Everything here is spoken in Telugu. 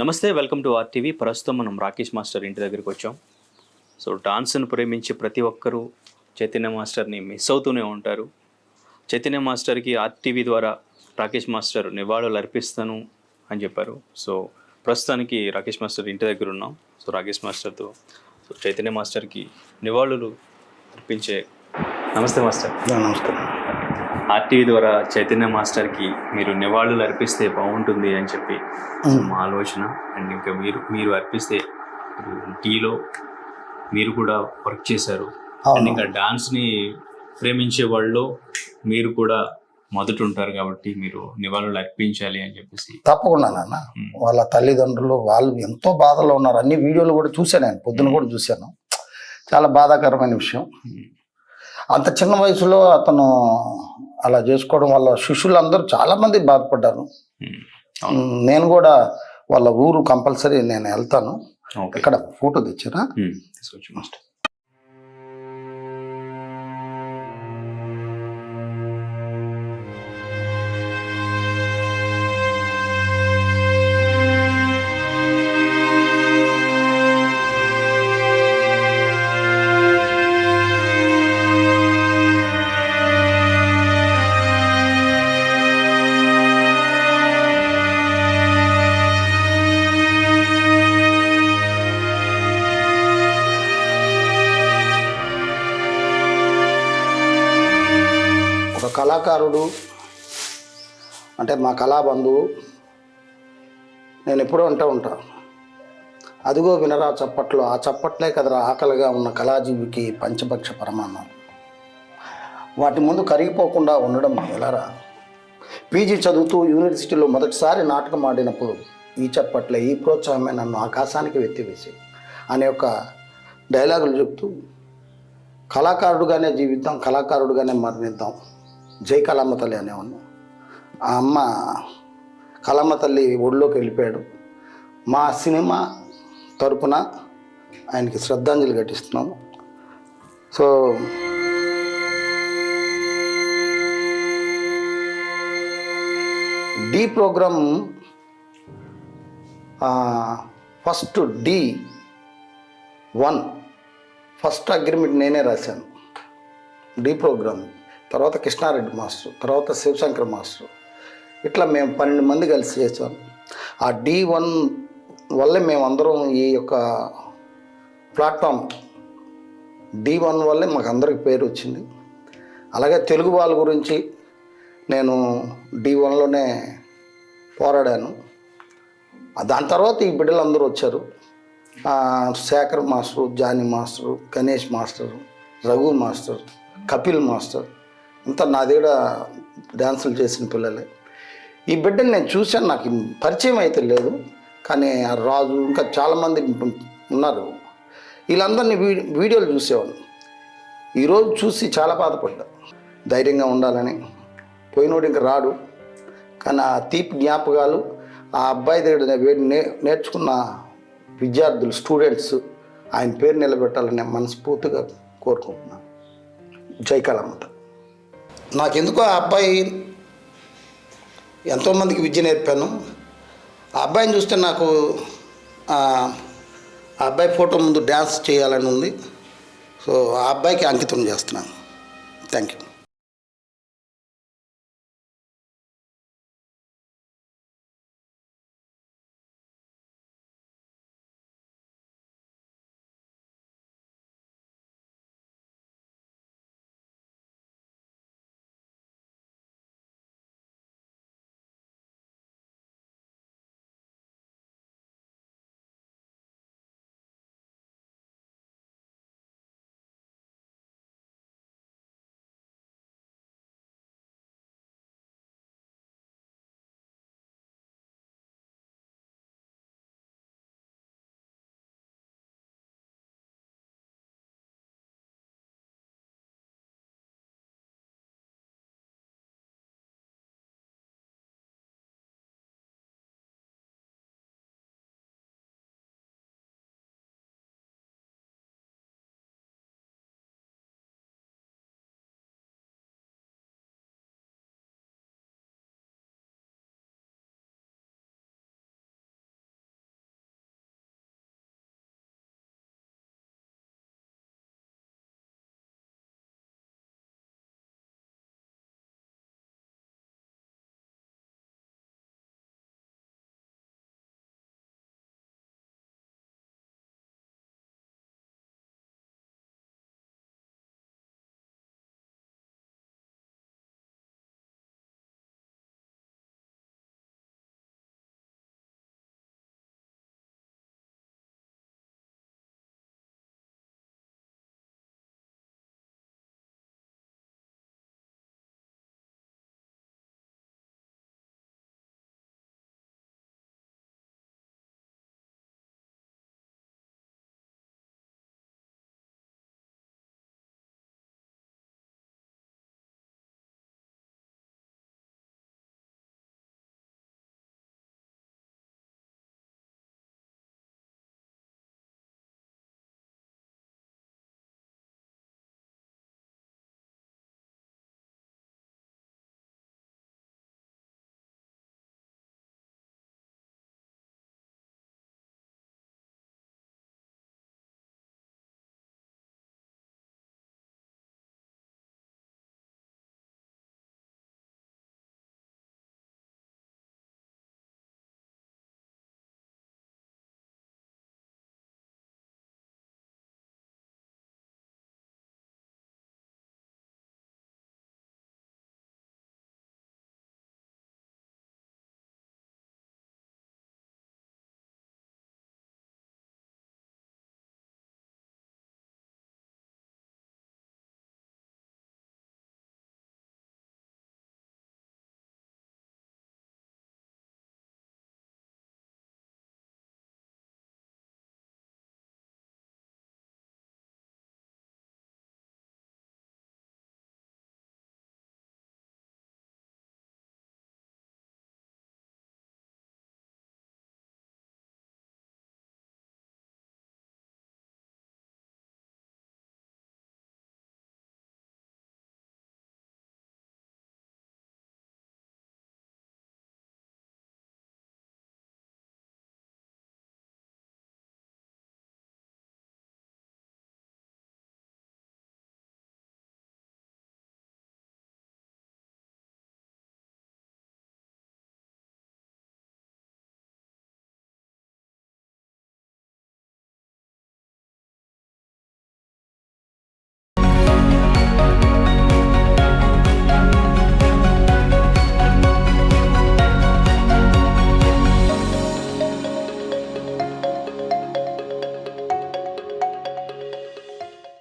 నమస్తే వెల్కమ్ టు ఆర్టీవీ ప్రస్తుతం మనం రాకేష్ మాస్టర్ ఇంటి దగ్గరికి వచ్చాం. సో డాన్స్ను ప్రేమించే ప్రతి ఒక్కరూ చైతన్య మాస్టర్ని మిస్ అవుతూనే ఉంటారు. చైతన్య మాస్టర్కి ఆర్టీవీ ద్వారా రాకేష్ మాస్టర్ నివాళులు అర్పిస్తాను అని చెప్పారు. సో ప్రస్తుతానికి రాకేష్ మాస్టర్ ఇంటి దగ్గర ఉన్నాం. సో రాకేష్ మాస్టర్తో సో చైతన్య మాస్టర్కి నివాళులు అర్పించే నమస్తే మాస్టర్. నమస్కారం. ఆర్టీవీ ద్వారా చైతన్య మాస్టర్కి మీరు నివాళులు అర్పిస్తే బాగుంటుంది అని చెప్పి మా ఆలోచన. అండ్ ఇంకా మీరు మీరు అర్పిస్తే టీలో మీరు కూడా వర్క్ చేశారు. అండ్ ఇంకా డాన్స్ని ప్రేమించే వాళ్ళు మీరు కూడా మొదట ఉంటారు కాబట్టి మీరు నివాళులు అర్పించాలి అని చెప్పేసి. తప్పకుండా నాన్న. వాళ్ళ తల్లిదండ్రులు వాళ్ళు ఎంతో బాధలో ఉన్నారు. అన్ని వీడియోలు కూడా చూశాను నేను. పొద్దున కూడా చూశాను. చాలా బాధాకరమైన విషయం. అంత చిన్న వయసులో అతను అలా చేసుకోవడం వల్ల శిష్యులందరూ చాలా మంది బాధపడ్డారు. నేను కూడా వాళ్ళ ఊరు కంపల్సరీ నేను వెళ్తాను. ఇక్కడ ఫోటో తెచ్చారా? తీసుకొచ్చి కళాకారుడు అంటే మా కళాబంధువు నేను ఎప్పుడూ అంటూ ఉంటా అదిగో వినరా చప్పట్లో ఆ చప్పట్లే కదరా ఆకలిగా ఉన్న కళాజీవికి పంచభక్ష పరమాన్నం. వాటి ముందు కరిగిపోకుండా ఉండడం ఎలారా? పీజీ చదువుతూ యూనివర్సిటీలో మొదటిసారి నాటకం ఆడినప్పుడు ఈ చప్పట్లే ఈ ప్రోత్సాహమే నన్ను ఆకాశానికి వెత్తివేసి అనే ఒక డైలాగులు చెప్తూ కళాకారుడుగానే జీవిద్దాం కళాకారుడుగానే మరణిద్దాం. జై కలమ్మ తల్లి అనేవాడిని. ఆ అమ్మ కలమ్మ తల్లి ఒడిలోకి వెళ్ళిపోయాడు. మా సినిమా తరపున ఆయనకి శ్రద్ధాంజలి ఘటిస్తున్నాము. So the program first the one first agreement నేనే రాశాను. D programme. తర్వాత కృష్ణారెడ్డి మాస్టర్ తర్వాత శివశంకర్ మాస్టర్. ఇట్లా మేము పన్నెండు మంది కలిసి చేసాం. ఆ డి వన్ వల్లే మేమందరం ఈ యొక్క ప్లాట్ఫామ్ డి వన్ వల్లే మాకు అందరికి పేరు వచ్చింది. అలాగే తెలుగు వాళ్ళ గురించి నేను డి వన్లోనే పోరాడాను. దాని తర్వాత ఈ బిడ్డలు అందరూ వచ్చారు Shekhar master Jani master Ganesh master Raghu master Kapil master. అంతా నా దగ్గర డ్యాన్సులు చేసిన పిల్లలే. ఈ బిడ్డని నేను చూశాను నాకు పరిచయం అయితే లేదు కానీ రాజు ఇంకా చాలామంది ఉన్నారు. వీళ్ళందరినీ వీ వీడియోలు చూసేవాడిని. ఈరోజు చూసి చాలా బాధపడ్డా. ధైర్యంగా ఉండాలని. పోయినోడు ఇంకా రాడు కానీ ఆ తీపి జ్ఞాపకాలు ఆ అబ్బాయి దగ్గర నే- నేర్చుకున్న విద్యార్థులు స్టూడెంట్స్ ఆయన పేరు నిలబెట్టాలని మనస్ఫూర్తిగా కోరుకుంటున్నాను. జై కళామత. నాకెందుకో ఆ అబ్బాయి ఎంతోమందికి విద్య నేర్పాను. ఆ అబ్బాయిని చూస్తే నాకు ఆ ఆ అబ్బాయి ఫోటో ముందు డ్యాన్స్ చేయాలని ఉంది. సో ఆ అబ్బాయికి అంకితం చేస్తున్నాను. Thank you.